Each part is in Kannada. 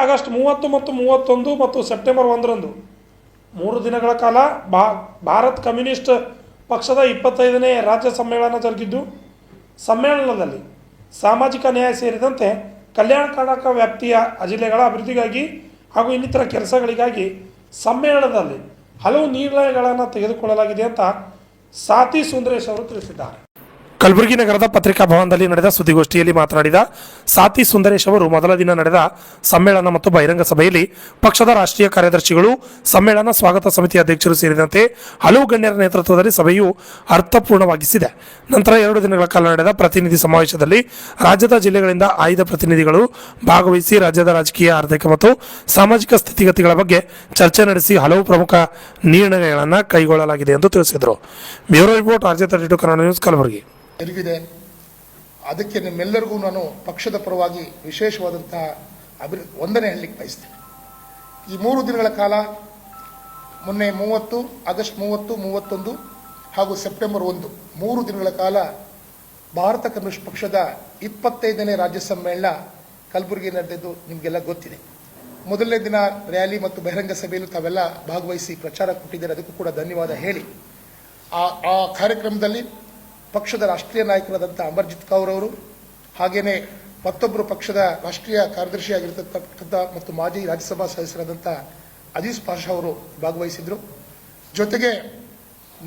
ಆಗಸ್ಟ್ ಮೂವತ್ತು ಮತ್ತು ಮೂವತ್ತೊಂದು ಮತ್ತು ಸೆಪ್ಟೆಂಬರ್ ಒಂದರಂದು. ಮೂರು ದಿನಗಳ ಕಾಲ ಭಾ ಭಾರತ್ ಕಮ್ಯುನಿಸ್ಟ್ ಪಕ್ಷದ ಇಪ್ಪತ್ತೈದನೇ ರಾಜ್ಯ ಸಮ್ಮೇಳನ ಜರುಗಿದ್ದು, ಸಮ್ಮೇಳನದಲ್ಲಿ ಸಾಮಾಜಿಕ ನ್ಯಾಯ ಸೇರಿದಂತೆ ಕಲ್ಯಾಣ ಕರ್ನಾಟಕ ವ್ಯಾಪ್ತಿಯ ಜಿಲ್ಲೆಗಳ ಅಭಿವೃದ್ಧಿಗಾಗಿ ಹಾಗೂ ಇನ್ನಿತರ ಕೆಲಸಗಳಿಗಾಗಿ ಸಮ್ಮೇಳನದಲ್ಲಿ ಹಲವು ನಿರ್ಣಯಗಳನ್ನು ತೆಗೆದುಕೊಳ್ಳಲಾಗಿದೆ ಅಂತ ಸಾತಿ ಸುಂದರೇಶ್ ಅವರು ತಿಳಿಸಿದ್ದಾರೆ. ಕಲಬುರಗಿ ನಗರದ ಪತ್ರಿಕಾ ಭವನದಲ್ಲಿ ನಡೆದ ಸುದ್ದಿಗೋಷ್ಠಿಯಲ್ಲಿ ಮಾತನಾಡಿದ ಸಾತಿ ಸುಂದರೇಶ್ ಅವರು, ಮೊದಲ ದಿನ ನಡೆದ ಸಮ್ಮೇಳನ ಮತ್ತು ಬಹಿರಂಗ ಸಭೆಯಲ್ಲಿ ಪಕ್ಷದ ರಾಷ್ಟ್ರೀಯ ಕಾರ್ಯದರ್ಶಿಗಳು, ಸಮ್ಮೇಳನ ಸ್ವಾಗತ ಸಮಿತಿ ಅಧ್ಯಕ್ಷರು ಸೇರಿದಂತೆ ಹಲವು ಗಣ್ಯರ ನೇತೃತ್ವದಲ್ಲಿ ಸಭೆಯು ಅರ್ಥಪೂರ್ಣವಾಗಿಸಿದೆ. ನಂತರ ಎರಡು ದಿನಗಳ ಕಾಲ ನಡೆದ ಪ್ರತಿನಿಧಿ ಸಮಾವೇಶದಲ್ಲಿ ರಾಜ್ಯದ ಜಿಲ್ಲೆಗಳಿಂದ ಆಯ್ದ ಪ್ರತಿನಿಧಿಗಳು ಭಾಗವಹಿಸಿ ರಾಜ್ಯದ ರಾಜಕೀಯ, ಆರ್ಥಿಕ ಮತ್ತು ಸಾಮಾಜಿಕ ಸ್ಥಿತಿಗತಿಗಳ ಬಗ್ಗೆ ಚರ್ಚೆ ನಡೆಸಿ ಹಲವು ಪ್ರಮುಖ ನಿರ್ಣಯಗಳನ್ನು ಕೈಗೊಳ್ಳಲಾಗಿದೆ ಎಂದು ತಿಳಿಸಿದರು. Bureau report RJ thirty two Kannada news, Kalaburagi. ಎಲ್ಲಿಗಿದೆ ಅದಕ್ಕೆ ನಿಮ್ಮೆಲ್ಲರಿಗೂ ನಾನು ಪಕ್ಷದ ಪರವಾಗಿ ವಿಶೇಷವಾದಂತಹ ಅಭಿ, ವಂದನೆ ಹೇಳಲಿಕ್ಕೆ ಬಯಸ್ತೇನೆ. ಈ ಮೂರು ದಿನಗಳ ಕಾಲ, ಮೊನ್ನೆ ಮೂವತ್ತು, ಆಗಸ್ಟ್ ಮೂವತ್ತು, ಮೂವತ್ತೊಂದು ಹಾಗೂ ಸೆಪ್ಟೆಂಬರ್ ಒಂದು, ಮೂರು ದಿನಗಳ ಕಾಲ ಭಾರತ ಕಮ್ಯುನಿಸ್ಟ್ ಪಕ್ಷದ ಇಪ್ಪತ್ತೈದನೇ ರಾಜ್ಯ ಸಮ್ಮೇಳನ ಕಲಬುರಗಿ ನಡೆದಿದ್ದು ನಿಮಗೆಲ್ಲ ಗೊತ್ತಿದೆ. ಮೊದಲನೇ ದಿನ ರ್ಯಾಲಿ ಮತ್ತು ಬಹಿರಂಗ ಸಭೆಯಲ್ಲಿ ತಾವೆಲ್ಲ ಭಾಗವಹಿಸಿ ಪ್ರಚಾರ ಕೊಟ್ಟಿದ್ದಾರೆ. ಅದಕ್ಕೂ ಕೂಡ ಧನ್ಯವಾದ ಹೇಳಿ. ಆ ಆ ಕಾರ್ಯಕ್ರಮದಲ್ಲಿ ಪಕ್ಷದ ರಾಷ್ಟ್ರೀಯ ನಾಯಕರಾದಂಥ ಅಮರ್ಜಿತ್ ಕೌರ್ ಅವರು ಹಾಗೆಯೇ ಮತ್ತೊಬ್ಬರು ಪಕ್ಷದ ರಾಷ್ಟ್ರೀಯ ಕಾರ್ಯದರ್ಶಿಯಾಗಿರ್ತಕ್ಕಂಥ ಮತ್ತು ಮಾಜಿ ರಾಜ್ಯಸಭಾ ಸದಸ್ಯರಾದಂಥ ಅಜೀಜ್ ಪಾಷಾ ಅವರು ಭಾಗವಹಿಸಿದರು. ಜೊತೆಗೆ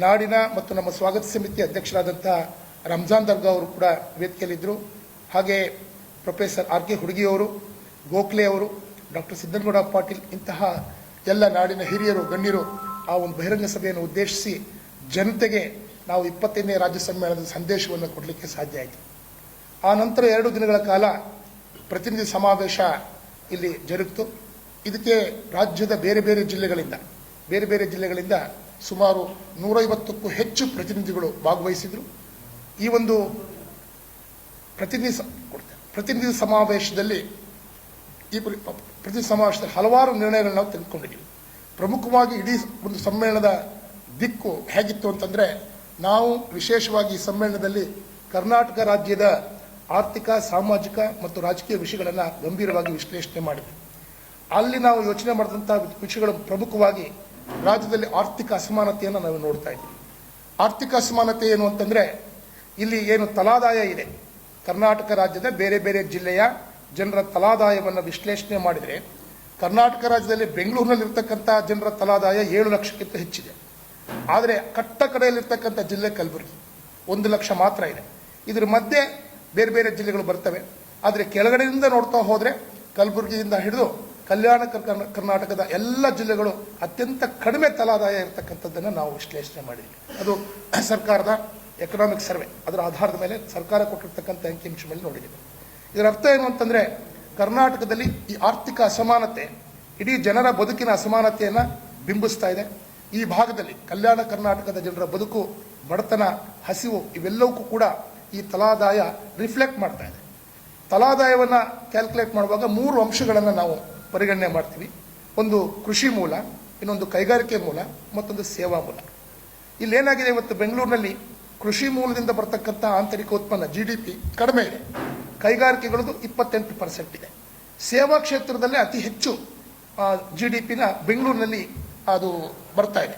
ನಾಡಿನ ಮತ್ತು ನಮ್ಮ ಸ್ವಾಗತ ಸಮಿತಿ ಅಧ್ಯಕ್ಷರಾದಂಥ ರಂಜಾನ್ ದರ್ಗಾ ಅವರು ಕೂಡ ವೇದಿಕೆಯಲ್ಲಿದ್ದರು. ಹಾಗೆ ಪ್ರೊಫೆಸರ್ ಆರ್ ಕೆ ಹುಡುಗಿಯವರು ಗೋಖಲೆ ಅವರು, ಡಾಕ್ಟರ್ ಸಿದ್ದನಗೌಡ ಪಾಟೀಲ್ ಇಂತಹ ಎಲ್ಲ ನಾಡಿನ ಹಿರಿಯರು, ಗಣ್ಯರು ಆ ಒಂದು ಬಹಿರಂಗ ಸಭೆಯನ್ನು ಉದ್ದೇಶಿಸಿ ಜನತೆಗೆ ನಾವು ಇಪ್ಪತ್ತೈದನೇ ರಾಜ್ಯ ಸಮ್ಮೇಳನದ ಸಂದೇಶವನ್ನು ಕೊಡಲಿಕ್ಕೆ ಸಾಧ್ಯ ಆಯಿತು. ಆ ನಂತರ ಎರಡು ದಿನಗಳ ಕಾಲ ಪ್ರತಿನಿಧಿ ಸಮಾವೇಶ ಇಲ್ಲಿ ಜರುಗಿತು. ಇದಕ್ಕೆ ರಾಜ್ಯದ ಬೇರೆ ಬೇರೆ ಜಿಲ್ಲೆಗಳಿಂದ, ಬೇರೆ ಬೇರೆ ಜಿಲ್ಲೆಗಳಿಂದ ಸುಮಾರು ನೂರೈವತ್ತಕ್ಕೂ ಹೆಚ್ಚು ಪ್ರತಿನಿಧಿಗಳು ಭಾಗವಹಿಸಿದರು. ಈ ಒಂದು ಪ್ರತಿನಿಧಿ. ಪ್ರತಿನಿಧಿ ಸಮಾವೇಶದಲ್ಲಿ ಈ ಪ್ರತಿ ಸಮಾವೇಶದಲ್ಲಿ ಹಲವಾರು ನಿರ್ಣಯಗಳನ್ನು ನಾವು ತೆಗೆದುಕೊಂಡಿದ್ದೀವಿ. ಪ್ರಮುಖವಾಗಿ ಇಡೀ ಒಂದು ಸಮ್ಮೇಳನದ ದಿಕ್ಕು ಹೇಗಿತ್ತು ಅಂತಂದ್ರೆ ನಾವು ವಿಶೇಷವಾಗಿ ಈ ಸಮ್ಮೇಳನದಲ್ಲಿ ಕರ್ನಾಟಕ ರಾಜ್ಯದ ಆರ್ಥಿಕ, ಸಾಮಾಜಿಕ ಮತ್ತು ರಾಜಕೀಯ ವಿಷಯಗಳನ್ನು ಗಂಭೀರವಾಗಿ ವಿಶ್ಲೇಷಣೆ ಮಾಡಿದೆ ಅಲ್ಲಿ ನಾವು ಯೋಚನೆ ಮಾಡಿದಂಥ ವಿಷಯಗಳು ಪ್ರಮುಖವಾಗಿ ರಾಜ್ಯದಲ್ಲಿ ಆರ್ಥಿಕ ಅಸಮಾನತೆಯನ್ನು ನಾವು ನೋಡ್ತಾ ಇದ್ದೀವಿ ಆರ್ಥಿಕ ಅಸಮಾನತೆ ಏನು ಅಂತಂದರೆ, ಇಲ್ಲಿ ಏನು ತಲಾದಾಯ ಇದೆ. ಕರ್ನಾಟಕ ರಾಜ್ಯದ ಬೇರೆ ಬೇರೆ ಜಿಲ್ಲೆಯ ಜನರ ತಲಾದಾಯವನ್ನು ವಿಶ್ಲೇಷಣೆ ಮಾಡಿದರೆ, ಕರ್ನಾಟಕ ರಾಜ್ಯದಲ್ಲಿ ಬೆಂಗಳೂರಿನಲ್ಲಿರ್ತಕ್ಕಂಥ ಜನರ ತಲಾದಾಯ ಏಳು ಲಕ್ಷಕ್ಕಿಂತ ಹೆಚ್ಚಿದೆ. ಆದರೆ ಕಟ್ಟ ಕಡೆಯಲ್ಲಿರ್ತಕ್ಕಂಥ ಜಿಲ್ಲೆ ಕಲಬುರಗಿ ಒಂದು ಲಕ್ಷ ಮಾತ್ರ ಇದೆ. ಇದ್ರ ಮಧ್ಯೆ ಬೇರೆ ಬೇರೆ ಜಿಲ್ಲೆಗಳು ಬರ್ತವೆ. ಆದರೆ ಕೆಳಗಡೆಯಿಂದ ನೋಡ್ತಾ ಹೋದರೆ ಕಲಬುರಗಿಯಿಂದ ಹಿಡಿದು ಕಲ್ಯಾಣ ಕರ್ನಾಟಕದ ಎಲ್ಲ ಜಿಲ್ಲೆಗಳು ಅತ್ಯಂತ ಕಡಿಮೆ ತಲಾದಾಯ ಇರತಕ್ಕಂಥದ್ದನ್ನು ನಾವು ವಿಶ್ಲೇಷಣೆ ಮಾಡಿದ್ವಿ. ಅದು ಸರ್ಕಾರದ ಎಕನಾಮಿಕ್ ಸರ್ವೆ ಅದರ ಆಧಾರದ ಮೇಲೆ ಸರ್ಕಾರ ಕೊಟ್ಟಿರ್ತಕ್ಕಂಥ ಅಂಕಿಅಂಶ ಮೇಲೆ ನೋಡಿದ್ದೀವಿ. ಇದರ ಅರ್ಥ ಏನು ಅಂತಂದರೆ ಕರ್ನಾಟಕದಲ್ಲಿ ಈ ಆರ್ಥಿಕ ಅಸಮಾನತೆ, ಇಡೀ ಜನರ ಬದುಕಿನ ಅಸಮಾನತೆಯನ್ನು ಬಿಂಬಿಸ್ತಾ ಇದೆ. ಈ ಭಾಗದಲ್ಲಿ ಕಲ್ಯಾಣ ಕರ್ನಾಟಕದ ಜನರ ಬದುಕು, ಬಡತನ, ಹಸಿವು ಇವೆಲ್ಲವಕ್ಕೂ ಕೂಡ ಈ ತಲಾದಾಯ ರಿಫ್ಲೆಕ್ಟ್ ಮಾಡ್ತಾ ಇದೆ. ತಲಾದಾಯವನ್ನು ಕ್ಯಾಲ್ಕುಲೇಟ್ ಮಾಡುವಾಗ ಮೂರು ಅಂಶಗಳನ್ನು ನಾವು ಪರಿಗಣನೆ ಮಾಡ್ತೀವಿ. ಒಂದು ಕೃಷಿ ಮೂಲ, ಇನ್ನೊಂದು ಕೈಗಾರಿಕೆ ಮೂಲ, ಮತ್ತೊಂದು ಸೇವಾ ಮೂಲ. ಇಲ್ಲೇನಾಗಿದೆ ಇವತ್ತು ಬೆಂಗಳೂರಿನಲ್ಲಿ ಕೃಷಿ ಮೂಲದಿಂದ ಬರತಕ್ಕಂಥ ಆಂತರಿಕ ಉತ್ಪನ್ನ ಜಿ ಡಿ ಪಿ ಕಡಿಮೆ ಇದೆ. ಕೈಗಾರಿಕೆಗಳದ್ದು ಇಪ್ಪತ್ತೆಂಟು ಪರ್ಸೆಂಟ್ ಇದೆ. ಸೇವಾ ಕ್ಷೇತ್ರದಲ್ಲೇ ಅತಿ ಹೆಚ್ಚು ಜಿ ಡಿ ಪಿನ ಬೆಂಗಳೂರಿನಲ್ಲಿ ಅದು ಬರ್ತಾ ಇದೆ.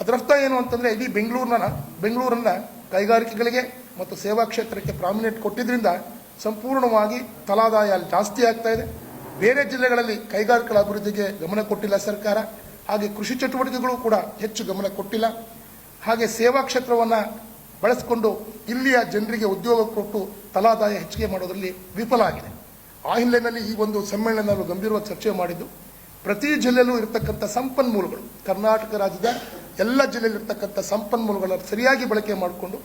ಅದರರ್ಥ ಏನು ಅಂತಂದರೆ ಇಡೀ ಬೆಂಗಳೂರಿನ ಬೆಂಗಳೂರನ್ನು ಕೈಗಾರಿಕೆಗಳಿಗೆ ಮತ್ತು ಸೇವಾ ಕ್ಷೇತ್ರಕ್ಕೆ ಪ್ರಾಮಿನೆಂಟ್ ಕೊಟ್ಟಿದ್ದರಿಂದ ಸಂಪೂರ್ಣವಾಗಿ ತಲಾದಾಯ ಅಲ್ಲಿ ಜಾಸ್ತಿ ಆಗ್ತಾ ಇದೆ. ಬೇರೆ ಜಿಲ್ಲೆಗಳಲ್ಲಿ ಕೈಗಾರಿಕೆಗಳ ಅಭಿವೃದ್ಧಿಗೆ ಗಮನ ಕೊಟ್ಟಿಲ್ಲ ಸರ್ಕಾರ. ಹಾಗೆ ಕೃಷಿ ಚಟುವಟಿಕೆಗಳು ಕೂಡ ಹೆಚ್ಚು ಗಮನ ಕೊಟ್ಟಿಲ್ಲ. ಹಾಗೆ ಸೇವಾ ಕ್ಷೇತ್ರವನ್ನು ಬಳಸಿಕೊಂಡು ಇಲ್ಲಿಯ ಜನರಿಗೆ ಉದ್ಯೋಗ ಕೊಟ್ಟು ತಲಾದಾಯ ಹೆಚ್ಚಿಗೆ ಮಾಡೋದರಲ್ಲಿ ವಿಫಲ ಆಗಿದೆ. ಆ ಹಿನ್ನೆಲೆಯಲ್ಲಿ ಈ ಒಂದು ಸಮ್ಮೇಳನ ಗಂಭೀರವಾಗಿ ಚರ್ಚೆ ಮಾಡಿದ್ದು ಪ್ರತಿ ಜಿಲ್ಲೆಯಲ್ಲೂ ಇರತಕ್ಕಂಥ ಸಂಪನ್ಮೂಲಗಳು, ಕರ್ನಾಟಕ ರಾಜ್ಯದ ಎಲ್ಲ ಜಿಲ್ಲೆಯಲ್ಲಿರ್ತಕ್ಕಂಥ ಸಂಪನ್ಮೂಲಗಳನ್ನು ಸರಿಯಾಗಿ ಬಳಕೆ ಮಾಡಿಕೊಂಡು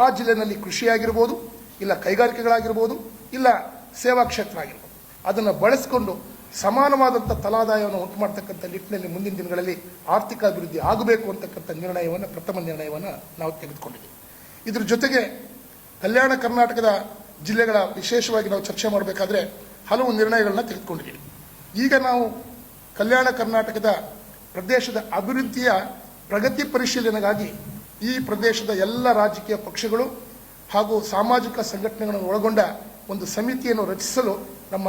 ಆ ಜಿಲ್ಲೆಯಲ್ಲಿ ಕೃಷಿಯಾಗಿರ್ಬೋದು, ಇಲ್ಲ ಕೈಗಾರಿಕೆಗಳಾಗಿರ್ಬೋದು, ಇಲ್ಲ ಸೇವಾ ಕ್ಷೇತ್ರ ಆಗಿರ್ಬೋದು, ಅದನ್ನು ಬಳಸಿಕೊಂಡು ಸಮಾನವಾದಂಥ ತಲಾದಾಯವನ್ನು ಉಂಟು ಮಾಡ್ತಕ್ಕಂಥ ನಿಟ್ಟಿನಲ್ಲಿ ಮುಂದಿನ ದಿನಗಳಲ್ಲಿ ಆರ್ಥಿಕ ಅಭಿವೃದ್ಧಿ ಆಗಬೇಕು ಅಂತಕ್ಕಂಥ ನಿರ್ಣಯವನ್ನು, ಪ್ರಥಮ ನಿರ್ಣಯವನ್ನು ನಾವು ತೆಗೆದುಕೊಂಡಿದ್ದೀವಿ. ಇದ್ರ ಜೊತೆಗೆ ಕಲ್ಯಾಣ ಕರ್ನಾಟಕದ ಜಿಲ್ಲೆಗಳ ವಿಶೇಷವಾಗಿ ನಾವು ಚರ್ಚೆ ಮಾಡಬೇಕಾದ್ರೆ ಹಲವು ನಿರ್ಣಯಗಳನ್ನ ತೆಗೆದುಕೊಂಡಿದ್ದೀವಿ. ಈಗ ನಾವು ಕಲ್ಯಾಣ ಕರ್ನಾಟಕದ ಪ್ರದೇಶದ ಅಭಿವೃದ್ಧಿಯ ಪ್ರಗತಿ ಪರಿಶೀಲನೆಗಾಗಿ ಈ ಪ್ರದೇಶದ ಎಲ್ಲ ರಾಜಕೀಯ ಪಕ್ಷಗಳು ಹಾಗೂ ಸಾಮಾಜಿಕ ಸಂಘಟನೆಗಳನ್ನು ಒಳಗೊಂಡ ಒಂದು ಸಮಿತಿಯನ್ನು ರಚಿಸಲು ನಮ್ಮ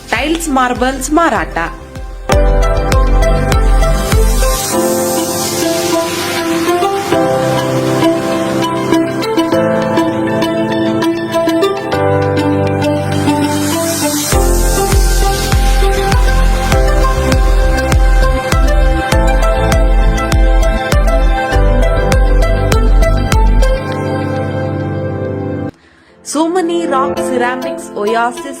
ಟೈಲ್ಸ್ ಮಾರ್ಬಲ್ಸ್ ಮಾರಾಟ ಸೋಮನಿ ರಾಕ್ ಸಿರಾಮಿಕ್ಸ್ ಒಯಾಸಿಸ್